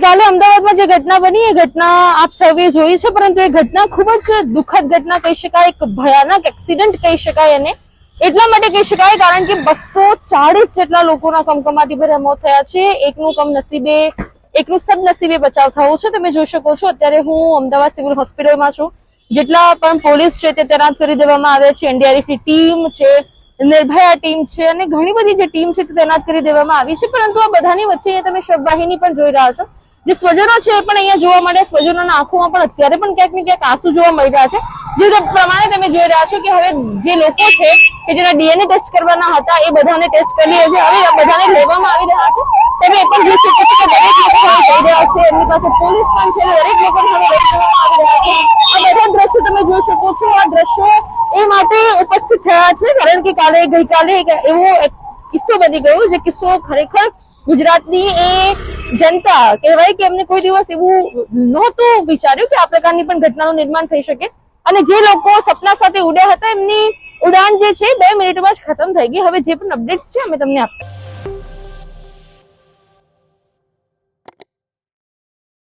ગઈકાલે અમદાવાદમાં જે ઘટના બની, એ ઘટના આપ સૌએ જોઈ છે, પરંતુ એ ઘટના ખૂબ જ દુઃખદ ઘટના કહી શકાય, એક ભયાનક એક્સિડન્ટ કહી શકાય એને. એટલા માટે કહી શકાય, કારણ કે બસો ચાળીસ જેટલા લોકોના કમકમાટી ભર્યા મોત થયા છે. એકનું કમનસીબે, એકનું સદનસીબે બચાવ થયો છે. તમે જોઈ શકો છો, અત્યારે હું અમદાવાદ સિવિલ હોસ્પિટલમાં છું. જેટલા પણ પોલીસ છે તે તૈનાત કરી દેવામાં આવ્યા છે. એનડીઆરએફની ટીમ છે, નિર્ભયા ટીમ છે, અને ઘણી બધી જે ટીમ છે તે તૈનાત કરી દેવામાં આવી છે. પરંતુ આ બધાની વચ્ચે તમે શબવાહિની પણ જોઈ રહ્યા છો. જે સ્વજનો છે એ પણ અહીંયા જોવા મળે. સ્વજનોના આંખોમાં પણ અત્યારે પણ ક્યાંક ને ક્યાંક આંસુ જોવા મળી રહ્યા છે. જે પ્રમાણે તમે જોઈ રહ્યા છો કે હવે જે લોકો છે કે જેના ડીએનએ ટેસ્ટ કરવાના હતા એ બધાને ટેસ્ટ કરી રહ્યા છે. હવે બધાને લેવામાં આવી રહ્યા છે. તમે એ પણ જોઈ શકો છો કે દરેક લોકો જઈ રહ્યા છે. એમની પાસે પોલીસ પણ છે. દરેક લોકો હવે લઈ આવી રહ્યા છે. આ બધા દ્રશ્યો તમે જોઈ શકો છો. આ દ્રશ્યો એ માટે ઉપસ્થિત થયા છે. કારણ કે કાલે ગઈકાલે એવો કિસ્સો બની ગયો જે કિસ્સો ખરેખર ગુજરાતની એ જનતા કહેવાય કે એમને કોઈ દિવસ એવું નહોતું વિચાર્યું કે આ પ્રકારની પણ ઘટનાનું નિર્માણ થઈ શકે. અને જે લોકો સપના સાથે ઉડ્યા હતા, એમની ઉડાન જે છે, બે મિનિટમાં જ ખતમ થઈ ગઈ. હવે જે પણ અપડેટ્સ છે, અમે તમને આપીએ